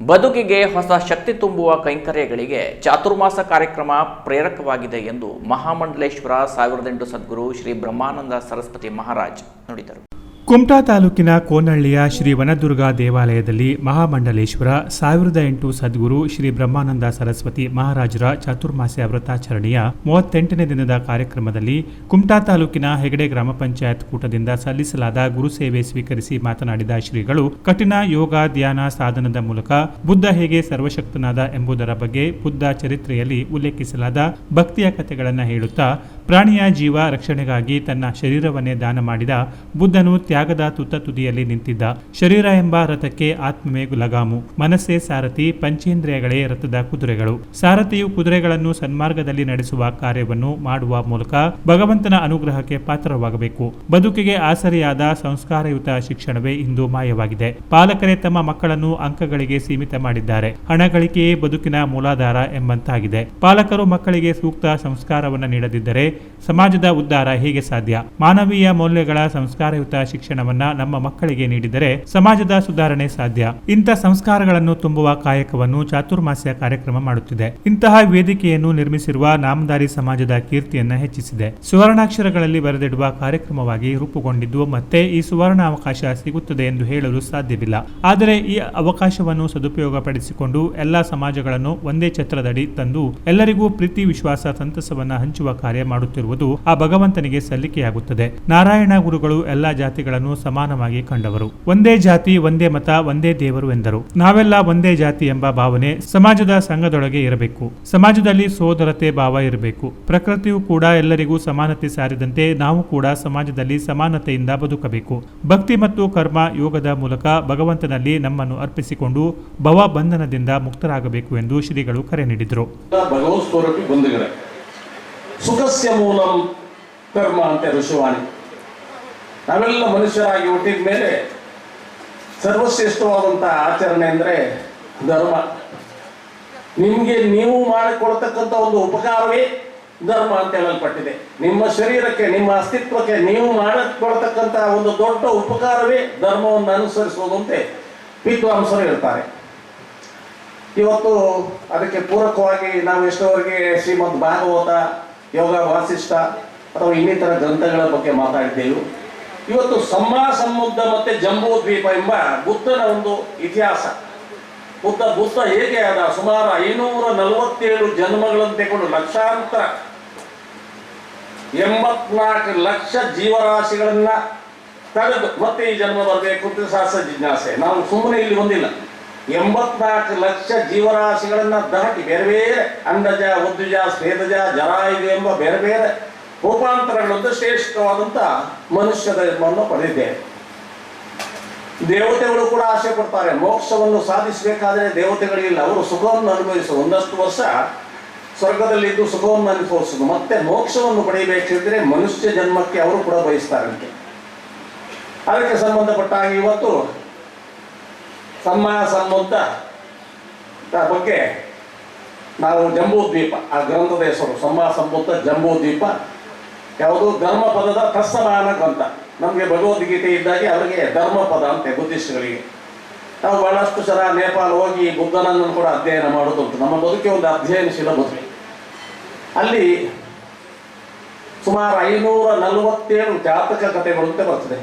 ಬದುಕಿಗೆ ಹೊಸ ಶಕ್ತಿ ತುಂಬುವ ಕೈಂಕರ್ಯಗಳಿಗೆ ಚಾತುರ್ಮಾಸ ಕಾರ್ಯಕ್ರಮ ಪ್ರೇರಕವಾಗಿದೆ ಎಂದು ಮಹಾಮಂಡಲೇಶ್ವರ ಸಾವಿರದ ಎಂಟು ಸದ್ಗುರು ಶ್ರೀ ಬ್ರಹ್ಮಾನಂದ ಸರಸ್ವತಿ ಮಹಾರಾಜ್ ನುಡಿದರು. ಕುಮಟಾ ತಾಲೂಕಿನ ಕೋನಹಳ್ಳಿಯ ಶ್ರೀ ವನದುರ್ಗಾ ದೇವಾಲಯದಲ್ಲಿ ಮಹಾಮಂಡಲೇಶ್ವರ ಸಾವಿರದ ಎಂಟು ಸದ್ಗುರು ಶ್ರೀ ಬ್ರಹ್ಮಾನಂದ ಸರಸ್ವತಿ ಮಹಾರಾಜರ ಚಾತುರ್ಮಾಸ್ಯ ವ್ರತಾಚರಣೆಯ ಮೂವತ್ತೆಂಟನೇ ದಿನದ ಕಾರ್ಯಕ್ರಮದಲ್ಲಿ ಕುಮಟಾ ತಾಲೂಕಿನ ಹೆಗಡೆ ಗ್ರಾಮ ಪಂಚಾಯತ್ ಕೂಟದಿಂದ ಸಲ್ಲಿಸಲಾದ ಗುರುಸೇವೆ ಸ್ವೀಕರಿಸಿ ಮಾತನಾಡಿದ ಶ್ರೀಗಳು, ಕಠಿಣ ಯೋಗ, ಧ್ಯಾನ, ಸಾಧನದ ಮೂಲಕ ಬುದ್ಧ ಹೇಗೆ ಸರ್ವಶಕ್ತನಾದ ಎಂಬುದರ ಬಗ್ಗೆ ಬುದ್ಧ ಚರಿತ್ರೆಯಲ್ಲಿ ಉಲ್ಲೇಖಿಸಲಾದ ಭಕ್ತಿಯ ಕಥೆಗಳನ್ನು ಹೇಳುತ್ತಾ ಪ್ರಾಣಿಯ ಜೀವ ರಕ್ಷಣೆಗಾಗಿ ತನ್ನ ಶರೀರವನ್ನೇ ದಾನ ಮಾಡಿದ ಬುದ್ಧನು ತ್ಯಾಗದ ತುತ್ತ ತುದಿಯಲ್ಲಿ ನಿಂತಿದ್ದ ಶರೀರ ಎಂಬ ರಥಕ್ಕೆ ಆತ್ಮವೇ ಲಗಾಮು, ಮನಸ್ಸೇ ಸಾರಥಿ, ಪಂಚೇಂದ್ರಿಯಗಳೇ ರಥದ ಕುದುರೆಗಳು. ಸಾರಥಿಯು ಕುದುರೆಗಳನ್ನು ಸನ್ಮಾರ್ಗದಲ್ಲಿ ನಡೆಸುವ ಕಾರ್ಯವನ್ನು ಮಾಡುವ ಮೂಲಕ ಭಗವಂತನ ಅನುಗ್ರಹಕ್ಕೆ ಪಾತ್ರವಾಗಬೇಕು. ಬದುಕಿಗೆ ಆಸರೆಯಾದ ಸಂಸ್ಕಾರಯುತ ಶಿಕ್ಷಣವೇ ಇಂದು ಮಾಯವಾಗಿದೆ. ಪಾಲಕರೇ ತಮ್ಮ ಮಕ್ಕಳನ್ನು ಅಂಕಗಳಿಗೆ ಸೀಮಿತ ಮಾಡಿದ್ದಾರೆ. ಹಣ ಗಳಿಕೆಯೇ ಬದುಕಿನ ಮೂಲಾಧಾರ ಎಂಬಂತಾಗಿದೆ. ಪಾಲಕರು ಮಕ್ಕಳಿಗೆ ಸೂಕ್ತ ಸಂಸ್ಕಾರವನ್ನು ನೀಡದಿದ್ದರೆ ಸಮಾಜದ ಉದ್ಧಾರ ಹೇಗೆ ಸಾಧ್ಯ? ಮಾನವೀಯ ಮೌಲ್ಯಗಳ ಸಂಸ್ಕಾರಯುತ ಶಿಕ್ಷಣವನ್ನ ನಮ್ಮ ಮಕ್ಕಳಿಗೆ ನೀಡಿದರೆ ಸಮಾಜದ ಸುಧಾರಣೆ ಸಾಧ್ಯ. ಇಂಥ ಸಂಸ್ಕಾರಗಳನ್ನು ತುಂಬುವ ಕಾಯಕವನ್ನು ಚಾತುರ್ಮಾಸ್ಯ ಕಾರ್ಯಕ್ರಮ ಮಾಡುತ್ತಿದೆ. ಇಂತಹ ವೇದಿಕೆಯನ್ನು ನಿರ್ಮಿಸಿರುವ ನಾಮದಾರಿ ಸಮಾಜದ ಕೀರ್ತಿಯನ್ನ ಹೆಚ್ಚಿಸಿದೆ. ಸುವರ್ಣಾಕ್ಷರಗಳಲ್ಲಿ ಬರೆದಿಡುವ ಕಾರ್ಯಕ್ರಮವಾಗಿ ರೂಪುಗೊಂಡಿದ್ದು ಮತ್ತೆ ಈ ಸುವರ್ಣ ಅವಕಾಶ ಸಿಗುತ್ತದೆ ಎಂದು ಹೇಳಲು ಸಾಧ್ಯವಿಲ್ಲ. ಆದರೆ ಈ ಅವಕಾಶವನ್ನು ಸದುಪಯೋಗಪಡಿಸಿಕೊಂಡು ಎಲ್ಲಾ ಸಮಾಜಗಳನ್ನು ಒಂದೇ ಛತ್ರದಡಿ ತಂದು ಎಲ್ಲರಿಗೂ ಪ್ರೀತಿ, ವಿಶ್ವಾಸ, ಸಂತಸವನ್ನ ಹಂಚುವ ಕಾರ್ಯ ಮಾಡುತ್ತಿರುವುದು ಆ ಭಗವಂತನಿಗೆ ಸಲ್ಲಿಕೆಯಾಗುತ್ತದೆ. ನಾರಾಯಣ ಗುರುಗಳು ಎಲ್ಲಾ ಜಾತಿಗಳನ್ನು ಸಮಾನವಾಗಿ ಕಂಡವರು. ಒಂದೇ ಜಾತಿ, ಒಂದೇ ಮತ, ಒಂದೇ ದೇವರು ಎಂದರು. ನಾವೆಲ್ಲ ಒಂದೇ ಜಾತಿ ಎಂಬ ಭಾವನೆ ಸಮಾಜದ ಸಂಘದೊಳಗೆ ಇರಬೇಕು. ಸಮಾಜದಲ್ಲಿ ಸೋದರತೆ ಭಾವ ಇರಬೇಕು. ಪ್ರಕೃತಿಯು ಕೂಡ ಎಲ್ಲರಿಗೂ ಸಮಾನತೆ ಸಾರಿದಂತೆ ನಾವು ಕೂಡ ಸಮಾಜದಲ್ಲಿ ಸಮಾನತೆಯಿಂದ ಬದುಕಬೇಕು. ಭಕ್ತಿ ಮತ್ತು ಕರ್ಮ ಯೋಗದ ಮೂಲಕ ಭಗವಂತನಲ್ಲಿ ನಮ್ಮನ್ನು ಅರ್ಪಿಸಿಕೊಂಡು ಭವ ಬಂಧನದಿಂದ ಮುಕ್ತರಾಗಬೇಕು ಎಂದು ಶ್ರೀಗಳು ಕರೆ ನೀಡಿದರು. ಸುಖಸ್ಯ ಮೂಲಂ ಕರ್ಮ ಅಂತ ಋಷಿವಾಣಿ ನಾವೆಲ್ಲ ಮನುಷ್ಯರಾಗಿ ಹುಟ್ಟಿದ ಮೇಲೆ ಸರ್ವಶ್ರೇಷ್ಠವಾದಂತಹ ಆಚರಣೆ ಅಂದರೆ ಧರ್ಮ. ನಿಮಗೆ ನೀವು ಮಾಡಿಕೊಡ್ತಕ್ಕಂಥ ಒಂದು ಉಪಕಾರವೇ ಧರ್ಮ ಅಂತ ಹೇಳಲ್ಪಟ್ಟಿದೆ. ನಿಮ್ಮ ಶರೀರಕ್ಕೆ, ನಿಮ್ಮ ಅಸ್ತಿತ್ವಕ್ಕೆ ನೀವು ಮಾಡಿಕೊಡ್ತಕ್ಕಂಥ ಒಂದು ದೊಡ್ಡ ಉಪಕಾರವೇ ಧರ್ಮವನ್ನು ಅನುಸರಿಸುವುದು ಅಂತೆ ವಿದ್ವಾಂಸರು ಹೇಳ್ತಾರೆ. ಇವತ್ತು ಅದಕ್ಕೆ ಪೂರಕವಾಗಿ ನಾವು ಎಷ್ಟೋವರೆಗೆ ಶ್ರೀಮದ್ ಭಾಗವತ, ಯೋಗ, ವಾಸಿಷ್ಠ ಅಥವಾ ಇನ್ನಿತರ ಗ್ರಂಥಗಳ ಬಗ್ಗೆ ಮಾತಾಡಿದ್ದೆವು. ಇವತ್ತು ಸಮ್ಮಾ ಸಮುದ್ರ ಮತ್ತೆ ಜಂಬೂ ದ್ವೀಪ ಎಂಬ ಬುದ್ಧನ ಒಂದು ಇತಿಹಾಸ. ಬುದ್ಧ ಬುದ್ಧ ಹೇಗೆ ಆದ? ಸುಮಾರು ಐನೂರ ನಲವತ್ತೇಳು ಜನ್ಮಗಳನ್ನು ತೆಗೆದು ಲಕ್ಷಾಂತರ, ಎಂಬತ್ನಾಲ್ಕು ಲಕ್ಷ ಜೀವರಾಶಿಗಳನ್ನ ತಡೆದು ಮತ್ತೆ ಈ ಜನ್ಮ ಬರಬೇಕು ಅಂತ ಶಾಸ್ತ್ರ ಜಿಜ್ಞಾಸೆ. ನಾವು ಸುಮ್ಮನೆ ಇಲ್ಲಿ ಹೊಂದಿಲ್ಲ ಎಂಬತ್ನಾಲ್ಕು ಲಕ್ಷ ಜೀವರಾಶಿಗಳನ್ನ ದಾಟಿ ಬೇರೆ ಬೇರೆ ಅಂಡಜ, ಉದ್ದುಜ ಸ್ವೇದಜ ಜರಾಯುಜ ಎಂಬ ಬೇರೆ ಬೇರೆ ರೂಪಾಂತರಗಳಂತ ಶ್ರೇಷ್ಠವಾದಂಥ ಮನುಷ್ಯ ಧರ್ಮವನ್ನು ಪಡೆದಿದ್ದೇವೆ ದೇವತೆಗಳು ಕೂಡ ಆಸೆ ಪಡ್ತಾರೆ, ಮೋಕ್ಷವನ್ನು ಸಾಧಿಸಬೇಕಾದ್ರೆ ದೇವತೆಗಳಿಲ್ಲ, ಅವರು ಸುಖವನ್ನು ಅನುಭವಿಸುವ ಒಂದಷ್ಟು ವರ್ಷ ಸ್ವರ್ಗದಲ್ಲಿದ್ದು ಸುಖವನ್ನು ಅನುಭವಿಸುವುದು ಮತ್ತೆ ಮೋಕ್ಷವನ್ನು ಪಡೆಯಬೇಕಿದ್ರೆ ಮನುಷ್ಯ ಜನ್ಮಕ್ಕೆ ಅವರು ಕೂಡ ಬಯಸ್ತಾರಂತೆ. ಅದಕ್ಕೆ ಸಂಬಂಧಪಟ್ಟ ಇವತ್ತು ಸಮ ಸಂಬಂಧ ಬಗ್ಗೆ ನಾವು ಜಂಬೂ ದ್ವೀಪ ಆ ಗ್ರಂಥದ ಹೆಸರು ಸಮ್ಮ ಸಂಬಂಧ ಜಂಬೂ ದ್ವೀಪ ಯಾವುದು ಧರ್ಮ ಪದದ ತತ್ಸಮಾನ ಗ್ರಂಥ ನಮಗೆ ಭಗವದ್ಗೀತೆ ಇದ್ದಾಗೆ ಅವರಿಗೆ ಧರ್ಮ ಪದ ಅಂತೆ ಬುದ್ಧಿಸ್ಟ್ಗಳಿಗೆ. ನಾವು ಬಹಳಷ್ಟು ಸಲ ನೇಪಾಳ ಹೋಗಿ ಬುದ್ಧನನ್ನು ಕೂಡ ಅಧ್ಯಯನ ಮಾಡೋದುಂಟು ನಮ್ಮ ಬದುಕಿ ಒಂದು ಅಧ್ಯಯನಶೀಲ ಬದುಕು. ಅಲ್ಲಿ ಸುಮಾರು ಐನೂರ ನಲವತ್ತೇಳು ಜಾತಕ ಕಥೆಗಳು ಅಂತ ಬರ್ತದೆ.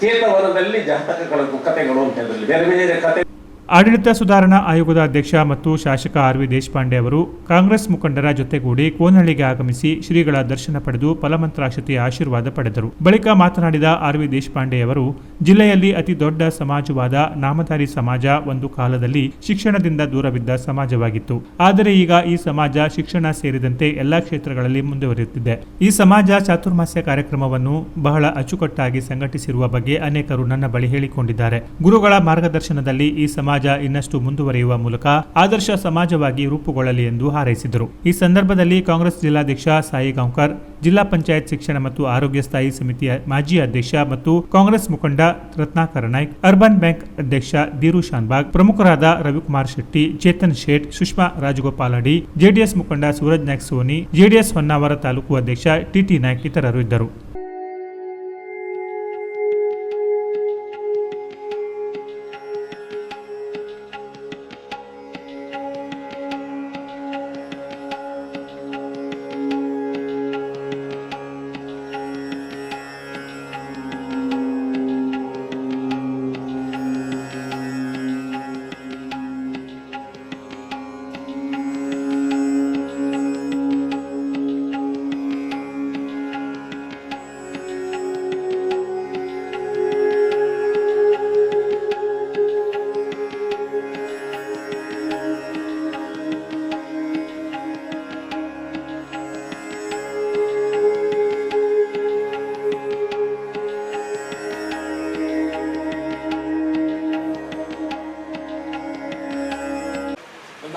ಚೇತವನದಲ್ಲಿ ಜಾತಕಗಳ ಕಥೆಗಳು ಅಂತ ಅದರಲ್ಲಿ ಬೇರೆ ಬೇರೆ ಕಥೆ ಆಡಳಿತ ಸುಧಾರಣಾ ಆಯೋಗದ ಅಧ್ಯಕ್ಷ ಮತ್ತು ಶಾಸಕ ಆರ್ ವಿ ದೇಶಪಾಂಡೆ ಅವರು ಕಾಂಗ್ರೆಸ್ ಮುಖಂಡರ ಜೊತೆಗೂಡಿ ಕೋನಹಳ್ಳಿಗೆ ಆಗಮಿಸಿ ಶ್ರೀಗಳ ದರ್ಶನ ಪಡೆದು ಫಲಮಂತ್ರಾಕ್ಷತೆಯ ಆಶೀರ್ವಾದ ಪಡೆದರು. ಬಳಿಕ ಮಾತನಾಡಿದ ಆರ್ ವಿ ದೇಶಪಾಂಡೆ ಅವರು, ಜಿಲ್ಲೆಯಲ್ಲಿ ಅತಿ ದೊಡ್ಡ ಸಮಾಜವಾದ ನಾಮಧಾರಿ ಸಮಾಜ ಒಂದು ಕಾಲದಲ್ಲಿ ಶಿಕ್ಷಣದಿಂದ ದೂರವಿದ್ದ ಸಮಾಜವಾಗಿತ್ತು. ಆದರೆ ಈಗ ಈ ಸಮಾಜ ಶಿಕ್ಷಣ ಸೇರಿದಂತೆ ಎಲ್ಲಾ ಕ್ಷೇತ್ರಗಳಲ್ಲಿ ಮುಂದುವರಿಯುತ್ತಿದೆ. ಈ ಸಮಾಜ ಚಾತುರ್ಮಾಸ್ಯ ಕಾರ್ಯಕ್ರಮವನ್ನು ಬಹಳ ಅಚ್ಚುಕಟ್ಟಾಗಿ ಸಂಘಟಿಸಿರುವ ಬಗ್ಗೆ ಅನೇಕರು ನನ್ನ ಬಳಿ ಹೇಳಿಕೊಂಡಿದ್ದಾರೆ. ಗುರುಗಳ ಮಾರ್ಗದರ್ಶನದಲ್ಲಿ ಈ ಸಮಾಜ ಇನ್ನಷ್ಟು ಮುಂದುವರಿಯುವ ಮೂಲಕ ಆದರ್ಶ ಸಮಾಜವಾಗಿ ರೂಪುಗೊಳ್ಳಲಿ ಎಂದು ಹಾರೈಸಿದರು. ಈ ಸಂದರ್ಭದಲ್ಲಿ ಕಾಂಗ್ರೆಸ್ ಜಿಲ್ಲಾಧ್ಯಕ್ಷ ಸಾಯಿ ಗಾಂವ್ಕರ್, ಜಿಲ್ಲಾ ಪಂಚಾಯತ್ ಶಿಕ್ಷಣ ಮತ್ತು ಆರೋಗ್ಯ ಸ್ಥಾಯಿ ಸಮಿತಿಯ ಮಾಜಿ ಅಧ್ಯಕ್ಷ ಮತ್ತು ಕಾಂಗ್ರೆಸ್ ಮುಖಂಡ ರತ್ನಾಕರ ನಾಯ್ಕ್, ಅರ್ಬನ್ ಬ್ಯಾಂಕ್ ಅಧ್ಯಕ್ಷ ದೀರು ಶಾನ್ಬಾಗ್, ಪ್ರಮುಖರಾದ ರವಿಕುಮಾರ್ ಶೆಟ್ಟಿ, ಚೇತನ್ ಶೇಟ್, ಸುಷ್ಮಾ ರಾಜಗೋಪಾಲ್ ಅಡಿ, ಜೆಡಿಎಸ್ ಮುಖಂಡ ಸೂರಜ್ ನಾಯ್ಕ್ ಸೋನಿ, ಜೆಡಿಎಸ್ ಹೊನ್ನಾವರ ತಾಲೂಕು ಅಧ್ಯಕ್ಷ ಟಿಟಿ ನಾಯ್ಕ್ ಇತರರು ಇದ್ದರು.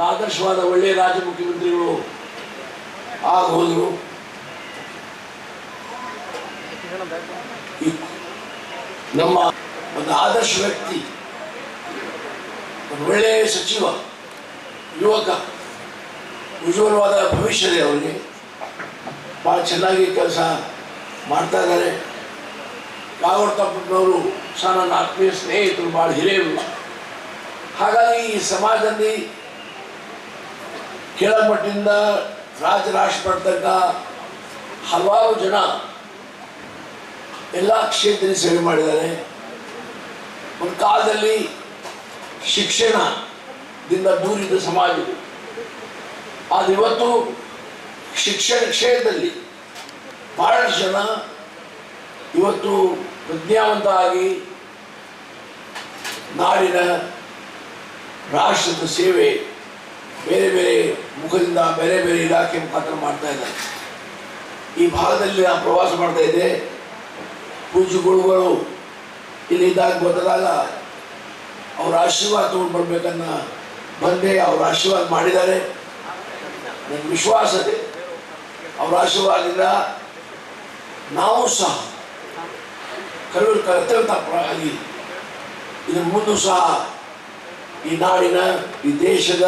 ಆದರ್ಶವಾದ ಒಳ್ಳೆಯ ರಾಜ್ಯ ಮುಖ್ಯಮಂತ್ರಿಗಳು ಆಗ ನಮ್ಮ ಒಂದು ಆದರ್ಶ ವ್ಯಕ್ತಿ, ಒಂದು ಒಳ್ಳೆಯ ಸಚಿವ, ಯುವಕ, ಉಜ್ವಲವಾದ ಭವಿಷ್ಯ ಇದೆ ಅವರಿಗೆ ಭಾಳ ಚೆನ್ನಾಗಿ ಕೆಲಸ ಮಾಡ್ತಾ ಇದ್ದಾರೆ. ಕಾಗೋಡ್ತಪ್ಪನವರು ಸಹ ನನ್ನ ಆತ್ಮೀಯ ಸ್ನೇಹಿತರು ಭಾಳ ಹಿರಿಯರು. ಹಾಗಾಗಿ ಈ ಸಮಾಜದಲ್ಲಿ ಕೆಳಮಟ್ಟದಿಂದ ರಾಜ್ಯ ಪಡ್ತಕ್ಕ ಹಲವಾರು ಜನ ಎಲ್ಲ ಕ್ಷೇತ್ರ ಸೇವೆ ಮಾಡಿದ್ದಾರೆ ಒಂದು ಕಾಲದಲ್ಲಿ ಶಿಕ್ಷಣದಿಂದ ದೂರಿದ ಸಮಾಜ. ಆದರೆ ಇವತ್ತು ಶಿಕ್ಷಣ ಕ್ಷೇತ್ರದಲ್ಲಿ ಬಹಳಷ್ಟು ಜನ ಇವತ್ತು ಪ್ರಜ್ಞಾವಂತ ಆಗಿ ನಾಡಿನ ರಾಷ್ಟ್ರದ ಸೇವೆ ಬೇರೆ ಬೇರೆ ಮುಖದಿಂದ ಬೇರೆ ಬೇರೆ ಇಲಾಖೆ ಮುಖಾಂತರ ಮಾಡ್ತಾ ಇದ್ದಾರೆ. ಈ ಭಾಗದಲ್ಲಿ ನಾನು ಪ್ರವಾಸ ಮಾಡ್ತಾ ಇದ್ದೆ. ಪೂಜೆ ಗುರುಗಳು ಇಲ್ಲಿದ್ದಾಗ ಗೊತ್ತಾದಾಗ ಅವ್ರ ಆಶೀರ್ವಾದ ತಗೊಂಡು ಬರ್ಬೇಕನ್ನ ಬಂದೆ, ಅವ್ರ ಆಶೀರ್ವಾದ ಮಾಡಿದ್ದಾರೆ. ನನಗೆ ವಿಶ್ವಾಸ ಇದೆ. ಅವ್ರ ಆಶೀರ್ವಾದದಿಂದ ನಾವು ಸಹ ಕರುಳು ಕರ್ತವ್ಯ ಇದ್ರ ಮುಂದೂ ಸಹ ಈ ನಾಡಿನ, ಈ ದೇಶದ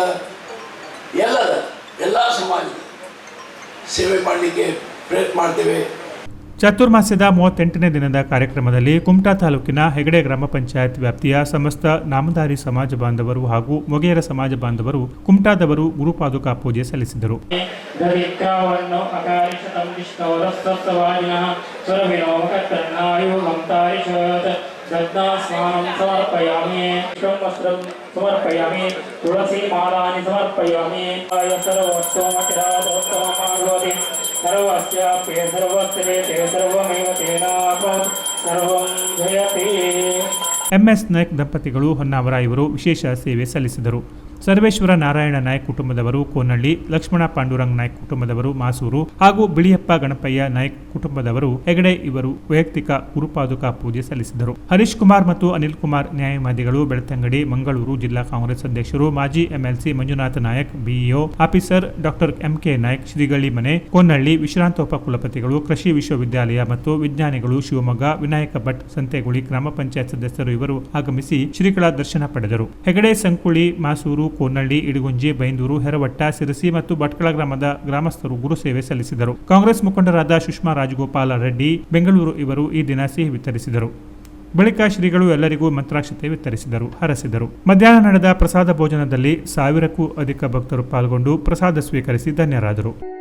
ಎಲ್ಲದ ಎಲ್ಲ ಸಮಾಜದ ಸೇವೆ ಮಾಡಲಿಕ್ಕೆ ಪ್ರಯತ್ನ ಮಾಡ್ತೇವೆ. ಚಾತುರ್ಮಾಸ್ಯದ ಮೂವತ್ತೆಂಟನೇ ದಿನದ ಕಾರ್ಯಕ್ರಮದಲ್ಲಿ ಕುಮಟಾ ತಾಲೂಕಿನ ಹೆಗಡೆ ಗ್ರಾಮ ಪಂಚಾಯತ್ ವ್ಯಾಪ್ತಿಯ ಸಮಸ್ತ ನಾಮಧಾರಿ ಸಮಾಜ ಬಾಂಧವರು ಹಾಗೂ ಮೊಗೆಯರ ಸಮಾಜ ಬಾಂಧವರು ಕುಮಟಾದವರು ಗುರುಪಾದುಕಾ ಪೂಜೆ ಸಲ್ಲಿಸಿದರು. ಸ್ವರವಿನೋಮಕರ್ಣಾಯುಗಂ ತಾರಿಷತ್ ದದ್ನಾಸ್ನಾನಂ ಸಮರ್ಪಯಾಮಿ, ತುಳಸಿ ಮಾಲಾನಿ ಸಮರ್ಪಯಾಮಿ, ಆಯ ಸರ್ವೋತ್ತಮಕಿರಾದೋತ್ತಮಮಾರ್ಗೋತಿ ಸರ್ವಸ್ಯಾಪಿ ಸರ್ವಸ್ತ್ರೇ ತೇ ಸರ್ವಮೇವ ತೇನಾತ್ಮತ್ ಸರ್ವಂ ಜಯತಿ. ಎಂಎಸ್ ನಾಯ್ಕ್ ದಂಪತಿಗಳು ಹೊನ್ನಾವರ ಇವರು ವಿಶೇಷ ಸೇವೆ ಸಲ್ಲಿಸಿದರು. ಸರ್ವೇಶ್ವರ ನಾರಾಯಣ ನಾಯ್ಕ್ ಕುಟುಂಬದವರು, ಕೋನಳ್ಳಿ ಲಕ್ಷ್ಮಣ ಪಾಂಡುರಂಗ್ ನಾಯ್ಕ್ ಕುಟುಂಬದವರು, ಮಾಸೂರು ಹಾಗೂ ಬಿಳಿಯಪ್ಪ ಗಣಪಯ್ಯ ನಾಯ್ಕ್ ಕುಟುಂಬದವರು ಹೆಗಡೆ ಇವರು ವೈಯಕ್ತಿಕ ಗುರುಪಾದುಕಾ ಪೂಜೆ ಸಲ್ಲಿಸಿದರು. ಹರೀಶ್ ಕುಮಾರ್ ಮತ್ತು ಅನಿಲ್ ಕುಮಾರ್ ನ್ಯಾಯವಾದಿಗಳು, ಬೆಳ್ತಂಗಡಿ, ಮಂಗಳೂರು ಜಿಲ್ಲಾ ಕಾಂಗ್ರೆಸ್ ಅಧ್ಯಕ್ಷರು, ಮಾಜಿ MLC Manjunatha Naik, BEO officer doctor M K Shrigalli ಮನೆ ಕೋನಹಳ್ಳಿ ವಿಶ್ರಾಂತ ಉಪಕುಲಪತಿಗಳು ಕೃಷಿ ವಿಶ್ವವಿದ್ಯಾಲಯ ಮತ್ತು ವಿಜ್ಞಾನಿಗಳು, ಶಿವಮೊಗ್ಗ, ವಿನಾಯಕ ಭಟ್, ಸಂತೆಗುಳಿ ಗ್ರಾಮ ಪಂಚಾಯತ್ ಸದಸ್ಯರು ಇವರು ಆಗಮಿಸಿ ಶ್ರೀಗಳ ದರ್ಶನ ಪಡೆದರು. ಹೆಗಡೆ, ಸಂಕುಳಿ, ಮಾಸೂರು ಕೋನಹಳ್ಳಿ ಇಡಗುಂಜಿ, ಬೈಂದೂರು, ಹೆರವಟ್ಟ, ಸಿರಸಿ ಮತ್ತು ಭಟ್ಕಳ ಗ್ರಾಮದ ಗ್ರಾಮಸ್ಥರು ಗುರು ಸೇವೆ ಸಲ್ಲಿಸಿದರು. ಕಾಂಗ್ರೆಸ್ ಮುಖಂಡರಾದ ಸುಷ್ಮಾ ರಾಜಗೋಪಾಲ ರೆಡ್ಡಿ, ಬೆಂಗಳೂರು ಇವರು ಈ ದಿನ ಸಿಹಿ ವಿತರಿಸಿದರು. ಬಳಿಕ ಶ್ರೀಗಳು ಎಲ್ಲರಿಗೂ ಮಂತ್ರಾಕ್ಷತೆ ವಿತರಿಸಿದರು, ಹರಸಿದರು. ಮಧ್ಯಾಹ್ನ ನಡೆದ ಪ್ರಸಾದ ಭೋಜನದಲ್ಲಿ ಸಾವಿರಕ್ಕೂ ಅಧಿಕ ಭಕ್ತರು ಪಾಲ್ಗೊಂಡು ಪ್ರಸಾದ ಸ್ವೀಕರಿಸಿ ಧನ್ಯರಾದರು.